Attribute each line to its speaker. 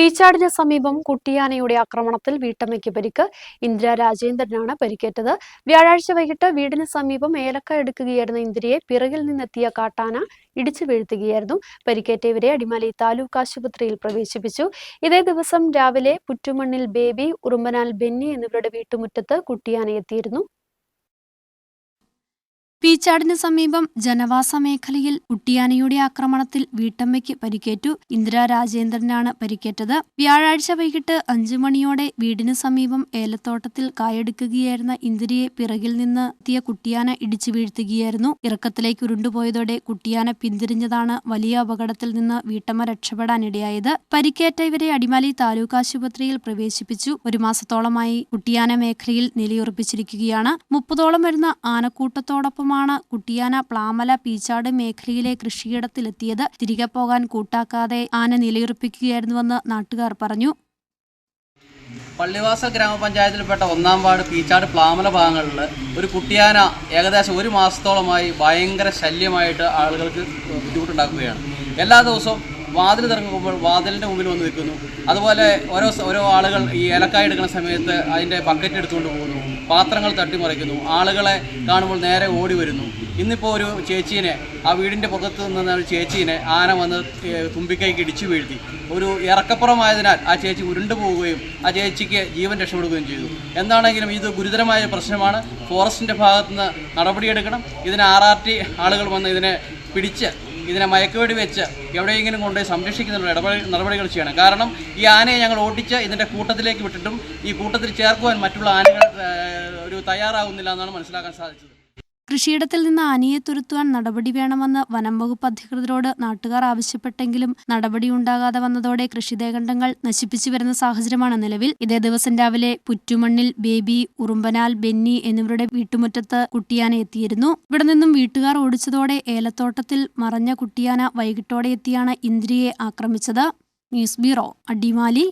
Speaker 1: പീച്ചാടിന് സമീപം കുട്ടിയാനയുടെ ആക്രമണത്തിൽ വീട്ടമ്മയ്ക്ക് പരിക്ക്. ഇന്ദിര രാജേന്ദ്രനാണ് പരിക്കേറ്റത്. വ്യാഴാഴ്ച വൈകിട്ട് വീടിന് സമീപം ഏലക്ക എടുക്കുകയായിരുന്ന ഇന്ദിരയെ പിറകിൽ നിന്നെത്തിയ കാട്ടാന ഇടിച്ചു വീഴ്ത്തുകയായിരുന്നു. പരിക്കേറ്റവരെ അടിമാലി താലൂക്ക് ആശുപത്രിയിൽ പ്രവേശിപ്പിച്ചു. ഇതേ ദിവസം രാവിലെ പുറ്റുമണ്ണിൽ ബേബി ഉറുമ്പനാൽ ബെന്നി എന്നിവരുടെ വീട്ടുമുറ്റത്ത് കുട്ടിയാന എത്തിയിരുന്നു പീച്ചാടിന് സമീപം ജനവാസ മേഖലയിൽ കുട്ടിയാനയുടെ ആക്രമണത്തിൽ വീട്ടമ്മയ്ക്ക് പരിക്കേറ്റു. ഇന്ദിര രാജേന്ദ്രനാണ് പരിക്കേറ്റത്. വ്യാഴാഴ്ച വൈകിട്ട് അഞ്ചു മണിയോടെ വീടിന് സമീപം ഏലത്തോട്ടത്തിൽ കായെടുക്കുകയായിരുന്ന ഇന്ദിരയെ പിറകിൽ നിന്ന് എത്തിയ കുട്ടിയാന ഇടിച്ചു വീഴ്ത്തുകയായിരുന്നു. ഇറക്കത്തിലേക്ക് ഉരുണ്ടുപോയതോടെ കുട്ടിയാന പിന്തിരിഞ്ഞതാണ് വലിയ അപകടത്തിൽ നിന്ന് വീട്ടമ്മ രക്ഷപ്പെടാനിടയായത്. പരിക്കേറ്റ ഇവരെ അടിമാലി താലൂക്ക് ആശുപത്രിയിൽ പ്രവേശിപ്പിച്ചു. ഒരു മാസത്തോളമായി കുട്ടിയാന മേഖലയിൽ നിലയുറപ്പിച്ചിരിക്കുകയാണ്. മുപ്പതോളം വരുന്ന ആനക്കൂട്ടത്തോടൊപ്പമാണ് കുട്ടിയാന പ്ലാമല പീച്ചാട് മേഖലയിലെ കൃഷിയിടത്തിലെത്തിയത്. തിരികെ പോകാൻ കൂട്ടാക്കാതെ ആന നിലയുറപ്പിക്കുകയായിരുന്നുവെന്ന് നാട്ടുകാർ പറഞ്ഞു.
Speaker 2: പള്ളിവാസൽ ഗ്രാമപഞ്ചായത്തിൽപ്പെട്ട ഒന്നാം വാർഡ് പീച്ചാട് പ്ലാമല ഭാഗങ്ങളിൽ ഒരു കുട്ടിയാന ഏകദേശം ഒരു മാസത്തോളമായി ഭയങ്കര ശല്യമായിട്ട് ആളുകൾക്ക് ബുദ്ധിമുട്ടുണ്ടാക്കുകയാണ്. എല്ലാ ദിവസവും വാതിൽ തിറങ്ങുമ്പോൾ വാതിലിന്റെ മുമ്പിൽ വന്ന് നിൽക്കുന്നു. അതുപോലെ ഓരോ ഓരോ ആളുകൾ ഈ ഏലക്കായ എടുക്കുന്ന സമയത്ത് അതിന്റെ ബക്കറ്റ് എടുത്തുകൊണ്ട് പോകുന്നു. പാത്രങ്ങൾ തട്ടിമറിക്കുന്നു. ആളുകളെ കാണുമ്പോൾ നേരെ ഓടി വരുന്നു. ഇന്നിപ്പോൾ ഒരു ചേച്ചീനെ ആ വീടിന്റെ പുറത്ത് നിന്ന ഒരു ചേച്ചീനെ ആന വന്ന് തുമ്പിക്കൈക്ക് ഇടിച്ചു വീഴ്ത്തി. ഒരു ഇറക്കപ്പുറമായതിനാൽ ആ ചേച്ചി ഉരുണ്ടു പോവുകയും ആ ചേച്ചിക്ക് ജീവൻ രക്ഷപ്പെടുകയും ചെയ്തു. എന്താണെങ്കിലും ഇത് ഗുരുതരമായ പ്രശ്നമാണ്. ഫോറസ്റ്റിന്റെ ഭാഗത്തുനിന്ന് നടപടിയെടുക്കണം. ഇതിന് ആർ ആർ ടി ആളുകൾ വന്ന് ഇതിനെ പിടിച്ച് ഇതിനെ മയക്കുവേടി വെച്ച് എവിടെയെങ്കിലും കൊണ്ടുപോയി സംരക്ഷിക്കുന്നതിനുള്ള ഇടപെടൽ നടപടികൾ ചെയ്യണം. കാരണം ഈ ആനയെ ഞങ്ങൾ ഓടിച്ച് ഇതിന്റെ കൂട്ടത്തിലേക്ക് വിട്ടിട്ടും ഈ കൂട്ടത്തിൽ ചേർക്കുവാൻ മറ്റുള്ള ആനകൾ ഒരു തയ്യാറാകുന്നില്ല എന്നാണ് മനസ്സിലാക്കാൻ സാധിച്ചത്.
Speaker 1: കൃഷിയിടത്തിൽ നിന്ന് ആനയെ തുരുത്തുവാൻ നടപടി വേണമെന്ന് വനം വകുപ്പ് അധികൃതരോട് നാട്ടുകാർ ആവശ്യപ്പെട്ടെങ്കിലും നടപടി ഉണ്ടാകാതെ വന്നതോടെ കൃഷിദേഖണ്ഡങ്ങൾ നശിപ്പിച്ചു വരുന്ന സാഹചര്യമാണ് നിലവിൽ. ഇതേ ദിവസം രാവിലെ പുറ്റുമണ്ണിൽ ബേബി ഉറുമ്പനാൽ ബെന്നി എന്നിവരുടെ വീട്ടുമുറ്റത്ത് കുട്ടിയാന എത്തിയിരുന്നു. ഇവിടെ നിന്നും വീട്ടുകാർ ഓടിച്ചതോടെ ഏലത്തോട്ടത്തിൽ മറഞ്ഞ കുട്ടിയാന വൈകിട്ടോടെ എത്തിയാണ് ഇന്ദ്രിയെ ആക്രമിച്ചത്. News bureau Adimali.